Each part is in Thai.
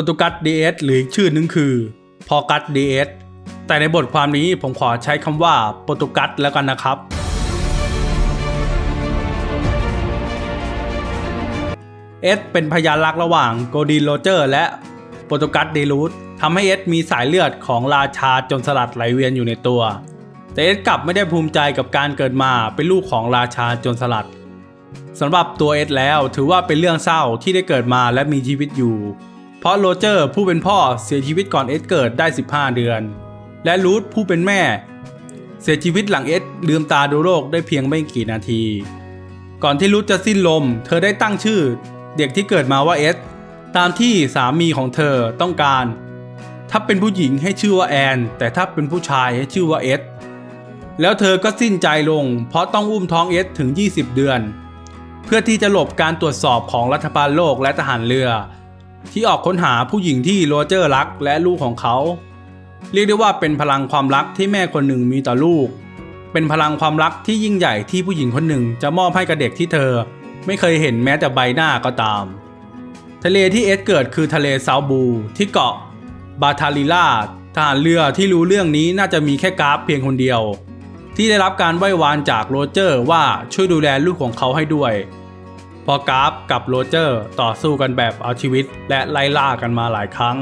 รตุกัสดีเอสหรืออีกชื่อนึงคือพอกัสดีเอสแต่ในบทความนี้ผมขอใช้คำว่าโปรตุกัสแล้วกันนะครับ เอสเป็นพยานรักระหว่างโกดีนโรเจอร์ และโปรตุกัสเดรูสทำให้เอสมีสายเลือดของราชาจนสลัดไหลเวียนอยู่ในตัว แต่เอสกลับไม่ได้ภูมิใจกับการเกิดมาเป็นลูกของราชาจนสลัดสำหรับตัวเอสแล้วถือว่าเป็นเรื่องเศร้าที่ได้เกิดมาและมีชีวิตอยู่ เพราะโรเจอร์ผู้เป็นพ่อเสียชีวิตก่อนเอสเกิดได้ 15 เดือน และรูธผู้เป็นแม่ เสียชีวิตหลังเอสลืมตาดูโลกได้เพียงไม่กี่นาที ก่อนที่รูธจะสิ้นลม เธอได้ตั้งชื่อ เด็กที่เกิดมาว่าเอสตามที่สามีของเธอต้องการ ถ้าเป็นผู้หญิงให้ชื่อว่าแอน แต่ถ้าเป็นผู้ชายให้ชื่อว่าเอสแล้วเธอก็สิ้นใจลง เพราะต้องอุ้มท้องเอสถึง 20 เดือน เพื่อที่จะหลบการตรวจสอบของรัฐบาลโลกและทหารเรือ ที่ออกค้นหาผู้หญิงที่โรเจอร์รักและลูกของเขา เรียกได้ว่าเป็นพลังความรักที่แม่คนหนึ่งมีต่อลูก เป็นพลังความรักที่ยิ่งใหญ่ที่ผู้หญิงคนหนึ่งจะมอบให้กับเด็กที่เธอ ไม่เคยเห็นแม้แต่ใบหน้าก็ตาม ทะเลที่เอสเกิดคือทะเลซาวบู ที่เกาะบาทาลิล่าทหารเรือที่รู้เรื่องนี้น่าจะมีแค่กราฟเพียงคนเดียว ที่ได้รับการไหว้วานจากโรเจอร์ว่าช่วยดูแลลูกของเขาให้ด้วย พอกราฟกับโรเจอร์ต่อสู้กันแบบเอาชีวิตและไล่ล่ากันมาหลายครั้ง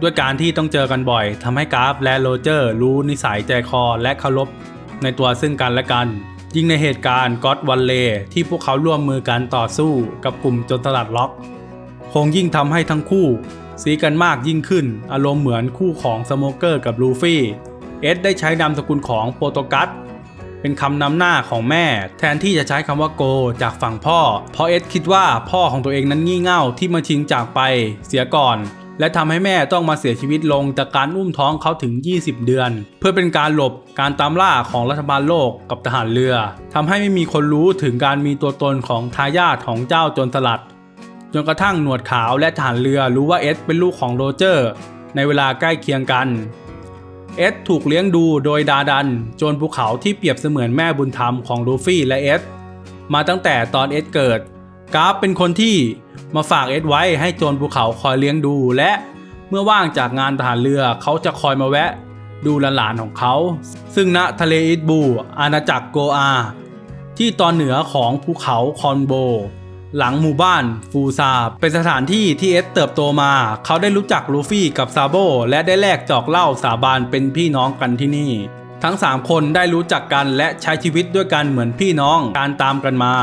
ด้วยการที่ต้องเจอกันบ่อยทำให้กราฟและโรเจอร์รู้นิสัยใจคอและเคารพในตัวซึ่งกันและกัน ยิ่งในเหตุการณ์ก็อตวันเลที่พวกเขาร่วมมือกันต่อสู้กับกลุ่มโจนตลาดล็อก คงยิ่งทำให้ทั้งคู่ซีกันมากยิ่งขึ้น อารมณ์เหมือนคู่ของสโมเกอร์กับลูฟี่ เอสได้ใช้นามสกุลของโปรโตกัส เป็นคำนำหน้าของแม่ แทนที่จะใช้คำว่าโกจากฝั่งพ่อ เพราะเอสคิดว่าพ่อของตัวเองนั้นงี่เง่าที่มาชิงจากไป เสียก่อนและทำให้แม่ต้องมาเสียชีวิตลงจากการอุ้มท้องเขาถึง 20 เดือน เพื่อเป็นการหลบการตามล่าของรัฐบาลโลกกับทหารเรือทำให้ไม่มีคนรู้ถึงการมีตัวตนของทายาทของเจ้าจรสลัด จนกระทั่งหนวดขาวและทหารเรือรู้ว่าเอสเป็นลูกของโรเจอร์ ในเวลาใกล้เคียงกัน เอสถูกเลี้ยงดูโดยดาดัน โจรภูเขาที่เปรียบเสมือนแม่บุญธรรมของลูฟี่และเอสมาตั้งแต่ตอนเอสเกิด กราฟเป็นคนที่มาฝากเอสไว้ให้โจรภูเขาคอยเลี้ยงดูและเมื่อว่างจากงานทหารเรือเขาจะคอยมาแวะ ดูหลานๆของเขา ซึ่งณทะเลอิตบู อาณาจักรโกอา ที่ตอนเหนือของภูเขาคอนโบ หลังหมู่บ้านฟูซา เป็นสถานที่ที่เอสเติบโตมา เขาได้รู้จักลูฟี่กับซาโบและได้แลกจอกเหล้าสาบานเป็นพี่น้องกันที่นี่ ทั้ง 3 คนได้รู้จักกันและใช้ชีวิตด้วยกันเหมือนพี่น้องการตามกันมา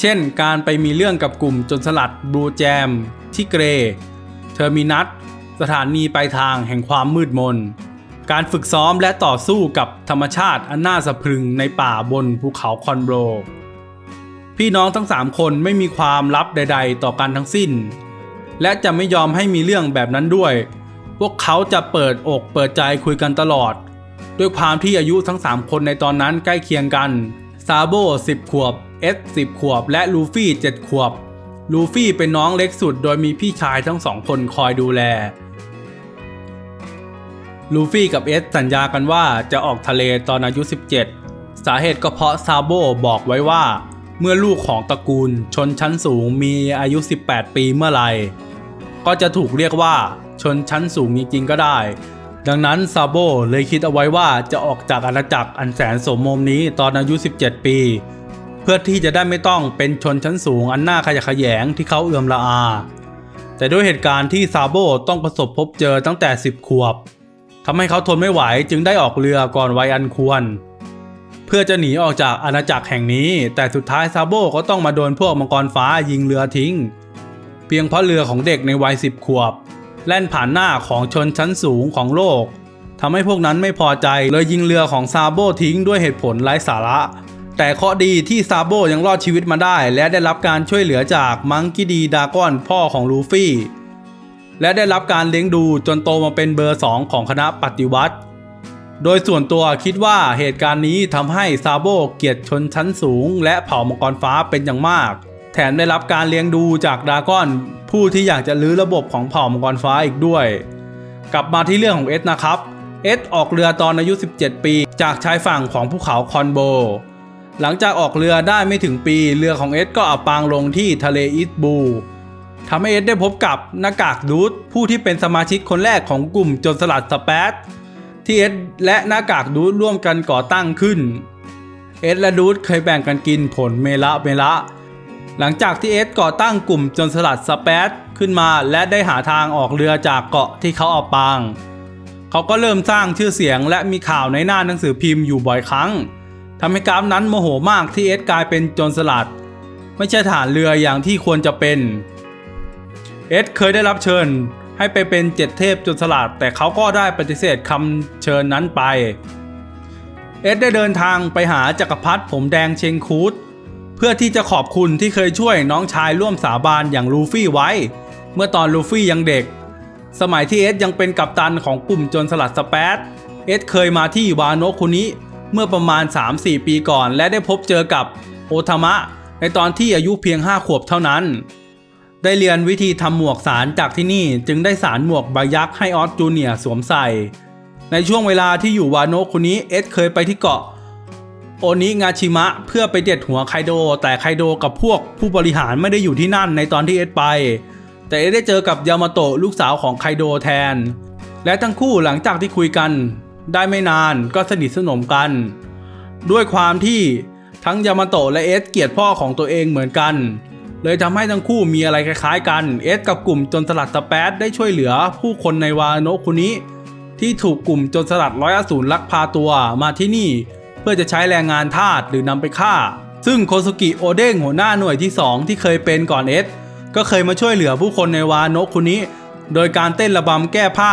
เช่น การไปมีเรื่องกับกลุ่มจนสลัดบลูแจม ที่เกร เทอร์มินัสสถานีปลายทางแห่งความมืดมน การฝึกซ้อมและต่อสู้กับธรรมชาติอันน่าสะพรึงในป่าบนภูเขาคอนโบร พี่น้องทั้ง3คนไม่มีความลับใด ๆ ต่อกันทั้งสิ้น และจะไม่ยอมให้มีเรื่องแบบนั้นด้วย พวกเขาจะเปิดอกเปิดใจคุยกันตลอด ด้วยความที่อายุทั้ง 3 คนในตอนนั้นใกล้เคียงกัน ซาโบ10 ขวบ เอส 10 ขวบ และลูฟี่ 7 ขวบ ลูฟี่เป็นน้องเล็กสุดโดยมีพี่ชายทั้งสองคนคอยดูแล ลูฟี่กับเอสสัญญากันว่าจะออกทะเลตอนอายุ 17 สาเหตุก็เพราะซาโบบอกไว้ว่า เมื่อลูกของตระกูลชนชั้นสูงมีอายุ 18 ปีเมื่อไหร่ ก็จะถูกเรียกว่าชนชั้นสูงจริงๆก็ได้ ดังนั้นซาโบเลยคิดเอาไว้ว่าจะออกจากอาณาจักรอันแสนสมมมนี้ตอนอายุ 17 ปี เพื่อที่จะได้ไม่ต้องเป็นชนชั้นสูงอันน่าขยะแขยงที่เขาเอื่อมละอา แต่ด้วยเหตุการณ์ที่ซาโบต้องประสบพบเจอตั้งแต่ 10 ขวบทำให้เขาทนไม่ไหวจึงได้ออกเรือก่อนวัยอันควร เพื่อจะหนีออกจากอาณาจักรแห่งนี้ แต่สุดท้ายซาโบก็ต้องมาโดนพวกมังกรฟ้ายิงเรือทิ้ง เพียงเพราะเรือของเด็กในวัยสิบขวบ แล่นผ่านหน้าของชนชั้นสูงของโลกทำให้พวกนั้นไม่พอใจเลยยิงเรือของซาโบทิ้งด้วยเหตุผลไร้สาระ แต่เคราะดีที่ซาโบยังรอดชีวิตมาได้ และได้รับการช่วยเหลือจากมังกี้ดีดากอนพ่อของลูฟี่และได้รับการเลี้ยงดูจนโตมาเป็นเบอร์ 2 ของคณะปฏิวัติ โดยส่วนตัวคิดว่าเหตุการณ์นี้ทำให้ซาโบเกลียดชนชั้นสูง และเผ่ามังกรฟ้าเป็นอย่างมาก แถมได้รับการเลี้ยงดูจากดากอน ผู้ที่อยากจะลื้อระบบของเผ่ามังกรฟ้าอีกด้วย กลับมาที่เรื่องของเอสนะครับ เอสออกเรือตอนอายุ 17 ปี จากชายฝั่งของภูเขาคอนโบ หลังจากออกเรือได้ไม่ถึงปี เรือของเอสก็อับปางลงที่ทะเลอีสต์บลูทำให้เอ็ดได้พบกับหน้ากากดูดผู้ที่เป็นสมาชิกคนแรกของกลุ่มจรสลัดสเปซ ที่เอ็ดและหน้ากากดูดร่วมกันก่อตั้งขึ้น เอ็ดและดูดเคยแบ่งกันกินผลเมละเมละ หลังจากที่เอ็ดก่อตั้งกลุ่มจรสลัดสเปซขึ้นมาและได้หาทางออกเรือจากเกาะที่เขาเอาปาง เขาก็เริ่มสร้างชื่อเสียงและมีข่าวในหน้าหนังสือพิมพ์อยู่บ่อยครั้งทำให้กราฟนั้นโมโหมากที่เอ็ดกลายเป็นโจรสลัด ไม่ใช่ฐานเรืออย่างที่ควรจะเป็น เอ็ดเคยได้รับเชิญ ให้ไปเป็นเจ็ดเทพโจรสลัดแต่เขาก็ได้ปฏิเสธคำเชิญนั้นไป เอ็ดได้เดินทางไปหาจักรพรรดิผมแดงเชงคูดเพื่อที่จะขอบคุณที่เคยช่วยน้องชายร่วมสาบานอย่างลูฟี่ไว้ เมื่อตอนลูฟี่ยังเด็ก สมัยที่เอสยังเป็นกัปตันของกลุ่มจรสลัดสเปซเอสเคยมาที่วาโนคุนิเมื่อประมาณ 3-4 ปีก่อน และได้พบเจอกับโอทามะในตอนที่อายุเพียง 5 ขวบเท่านั้น ได้เรียนวิธีทำหมวกสารจากที่นี่จึงได้สารหมวกใบยักษ์ให้ออสจูเนียสวมใส่ ในช่วงเวลาที่อยู่วาโนะคุนิเอสเคยไปที่เกาะ โอนิงาชิมะเพื่อไปเด็ดหัวไคโด แต่ไคโดกับพวกผู้บริหารไม่ได้อยู่ที่นั่นในตอนที่เอสไป แต่เอสได้เจอกับยามาโตะลูกสาวของไคโดแทน และทั้งคู่หลังจากที่คุยกัน ได้ไม่นานก็สนิทสนมกัน ด้วยความที่ทั้งยามาโตะและเอสเกลียดพ่อของตัวเองเหมือนกัน เลยทำให้ทั้งคู่มีอะไรคล้ายๆกันเอสกับกลุ่มจนสลัดสเปซได้ช่วยเหลือผู้คนในวาโนคุนิที่ถูกกลุ่มจรสลัดร้อยอสูรลักพาตัวมาที่นี่ เพื่อจะใช้แรงงานทาสหรือนำไปฆ่า ซึ่งโคสุกิโอเด้งหัวหน้าหน่วยที่ 2 ที่เคยเป็นก่อนเอสก็เคยมาช่วยเหลือผู้คนในวาโนคุนิโดยการเต้นระบำแก้ผ้า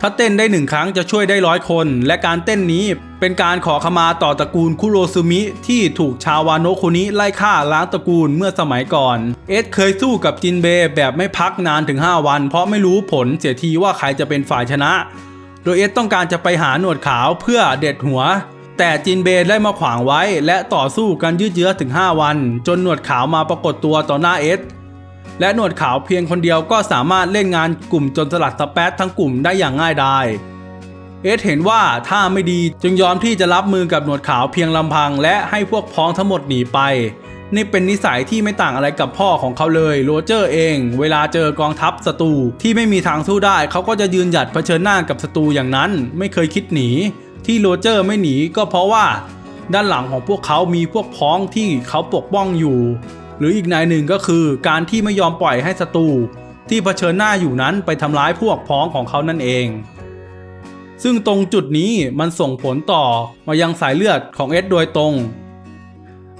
ถ้าเต้นได้หนึ่งครั้งจะช่วยได้ร้อยคน และการเต้นนี้เป็นการขอขมาต่อตระกูลคุโรซุมิ ที่ถูกชาววาโนะคุนิไล่ฆ่าล้างตระกูลเมื่อสมัยก่อน เอสเคยสู้กับจินเบย์แบบไม่พักนานถึง 5 วัน เพราะไม่รู้ผลเสียทีว่าใครจะเป็นฝ่ายชนะ โดยเอสต้องการจะไปหาหนวดขาวเพื่อเด็ดหัว แต่จินเบย์ได้มาขวางไว้ และต่อสู้กันยืดเยื้อถึง 5 วัน จนหนวดขาวมาปรากฏตัวต่อหน้าเอส และหนวดขาวเพียงคนเดียวก็สามารถเล่นงานกลุ่มจนสลัดสเปซทั้งกลุ่มได้อย่างง่ายดายเอสเห็นว่าถ้าไม่ดีจึงยอมที่จะรับมือกับหนวดขาวเพียงลำพัง และให้พวกพ้องทั้งหมดหนีไป นี่เป็นนิสัยที่ไม่ต่างอะไรกับพ่อของเขาเลยโรเจอร์เอง เวลาเจอกองทัพศัตรูที่ไม่มีทางสู้ได้ เขาก็จะยืนหยัดเผชิญหน้ากับศัตรูอย่างนั้น ไม่เคยคิดหนี ที่โรเจอร์ไม่หนีก็เพราะว่า ด้านหลังของพวกเขามีพวกพ้องที่เขาปกป้องอยู่ หรืออีกนายหนึ่งก็คือการที่ไม่ยอมปล่อยให้ศัตรูที่เผชิญหน้าอยู่นั้นไปทำร้ายพวกพ้องของเขานั่นเอง ซึ่งตรงจุดนี้มันส่งผลต่อมายังสายเลือดของเอ็ดโดยตรง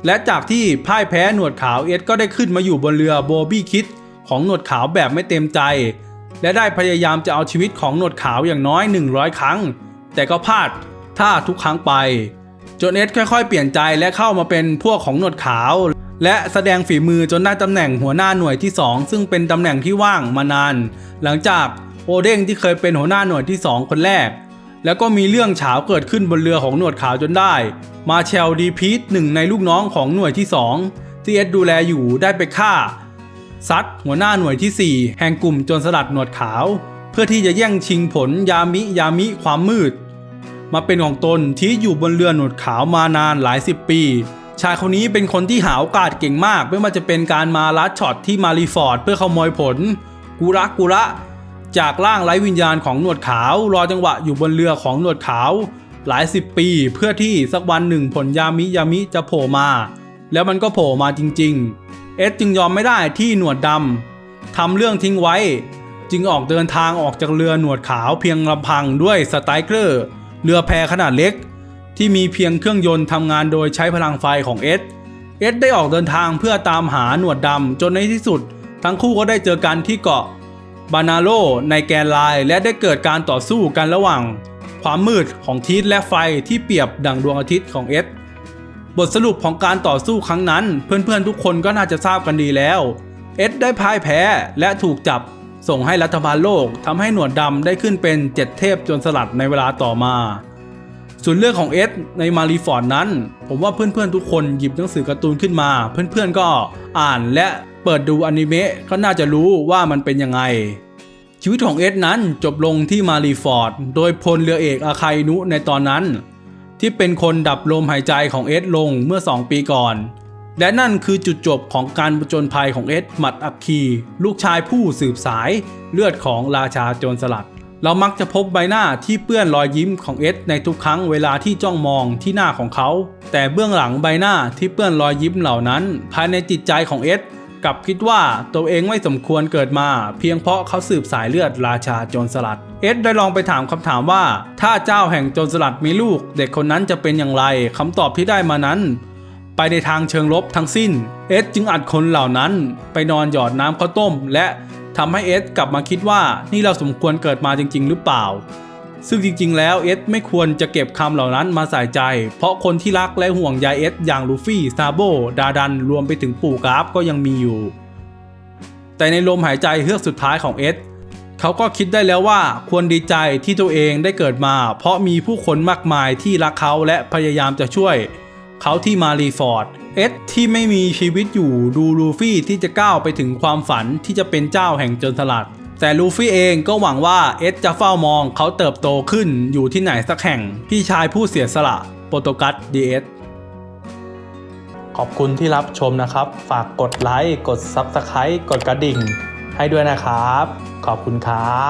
และจากที่พ่ายแพ้หนวดขาวเอ็ดก็ได้ขึ้นมาอยู่บนเรือโบบี้คิดของหนวดขาวแบบไม่เต็มใจ และได้พยายามจะเอาชีวิตของหนวดขาวอย่างน้อย 100 ครั้ง แต่ก็พลาดท่าทุกครั้งไปจนเอ็ดค่อยๆ เปลี่ยนใจและเข้ามาเป็นพวกของหนวดขาว และแสดงฝีมือจนได้ตำแหน่งหัวหน้าหน่วยที่ 2 ซึ่งเป็นตำแหน่งที่ว่างมานาน หลังจากโอเด้งที่เคยเป็นหัวหน้าหน่วยที่ 2 คนแรก แล้วก็มีเรื่องเฉาเกิดขึ้นบนเรือของหนวดขาวจนได้ มาเชลดีพีทหนึ่งในลูกน้องของหน่วยที่ 2 ที่เอ็ดดูแลอยู่ได้ไปฆ่าซัดหัวหน้าหน่วยที่ 4 แห่งกลุ่มจรสลัดหนวดขาว เพื่อที่จะแย่งชิงผลยามิยามิความมืด มาเป็นของตนที่อยู่บนเรือหนวดขาวมานานหลายสิบปี ชายคนนี้เป็นคนที่หาโอกาสเก่งมาก ไม่ว่าจะเป็นการมาลัดช็อตที่มารีฟอร์ดเพื่อขโมยผลกุระกุระ จากร่างไร้วิญญาณของหนวดขาว รอจังหวะอยู่บนเรือของหนวดขาว หลายสิบปีเพื่อที่สักวันหนึ่งผลยามิยามิจะโผล่มา แล้วมันก็โผล่มาจริง ๆ เอ็ดจึงยอมไม่ได้ที่หนวดดำทำเรื่องทิ้งไว้ จึงออกเดินทางออกจากเรือหนวดขาวเพียงลำพังด้วยสไตรเกอร์เรือแพขนาดเล็ก ที่มีเพียงเครื่องยนต์ทำงานโดยใช้พลังไฟของเอ็ดเอ็ดได้ออกเดินทางเพื่อตามหาหนวดดำจนในที่สุด ทั้งคู่ก็ได้เจอกันที่เกาะบานาโลในแกนไลน์และได้เกิดการต่อสู้กันระหว่าง ความมืดของทีสและไฟที่เปรียบดังดวงอาทิตย์ของเอ็ดบทสรุปของการต่อสู้ครั้งนั้น เพื่อนๆทุกคนก็น่าจะทราบกันดีแล้ว เอ็ดได้พ่ายแพ้และถูกจับ ส่งให้รัฐบาลโลกทำให้หนวดดำได้ขึ้นเป็นเจ็ดเทพจนสลัดในเวลาต่อมา ส่วนเรื่องของเอ็ดในมารีฟอร์ดนั้น ผมว่าเพื่อนๆทุกคนหยิบหนังสือการ์ตูนขึ้นมา เพื่อนๆก็อ่านและเปิดดูอนิเมะก็น่าจะรู้ว่ามันเป็นยังไง ชีวิตของเอ็ดนั้นจบลงที่มารีฟอร์ด โดยพลเรือเอกอาคายนุในตอนนั้น ที่เป็นคนดับลมหายใจของเอ็ดลงเมื่อ 2 ปีก่อน และนั่นคือจุดจบของการผจญภัยของเอ็ดหมัดอัคคี ลูกชายผู้สืบสายเลือดของราชาโจรสลัด เรามักจะพบใบหน้าที่เปื้อนรอยยิ้มของเอ็ดในทุกครั้งเวลาที่จ้องมองที่หน้าของเขา แต่เบื้องหลังใบหน้าที่เปื้อนรอยยิ้มเหล่านั้น ภายในจิตใจของเอ็ดกลับคิดว่าตัวเองไม่สมควรเกิดมา เพียงเพราะเขาสืบสายเลือดราชาโจรสลัด เอ็ดได้ลองไปถามคำถามว่า ถ้าเจ้าแห่งโจรสลัดมีลูก เด็กคนนั้นจะเป็นอย่างไรคำตอบที่ได้มานั้น ไปในทางเชิงลบทั้งสิ้น เอสจึงอัดคนเหล่านั้น ไปนอนหยอดน้ำข้าวต้ม และ ทำให้เอสกลับมาคิดว่านี่เราสมควรเกิดมาจริง ๆ หรือเปล่า ซึ่งจริง ๆ แล้วเอสไม่ควรจะเก็บคำเหล่านั้นมาใส่ใจ เพราะคนที่รักและห่วงใยเอสอย่างลูฟี่ซาโบดาดันรวมไปถึงปู่กราฟก็ยังมีอยู่ แต่ในลมหายใจเฮือกสุดท้ายของเอสเขาก็คิดได้แล้วว่าควรดีใจที่ตัวเองได้เกิดมา เพราะมีผู้คนมากมายที่รักเขาและพยายามจะช่วย เขาที่มารีฟอร์ด เอ็ดที่ไม่มีชีวิตอยู่ดูลูฟี่ที่จะก้าวไปถึงความฝันที่จะเป็นเจ้าแห่งโจรสลัด แต่ลูฟี่เองก็หวังว่าเอ็ดจะเฝ้ามองเขาเติบโตขึ้นอยู่ที่ไหนสักแห่ง พี่ชายผู้เสียสละโปรโตกัสดีเอสขอบคุณที่รับชมนะครับ ฝากกดไลค์ กด Subscribe กดกระดิ่ง ให้ด้วยนะครับ ขอบคุณครับ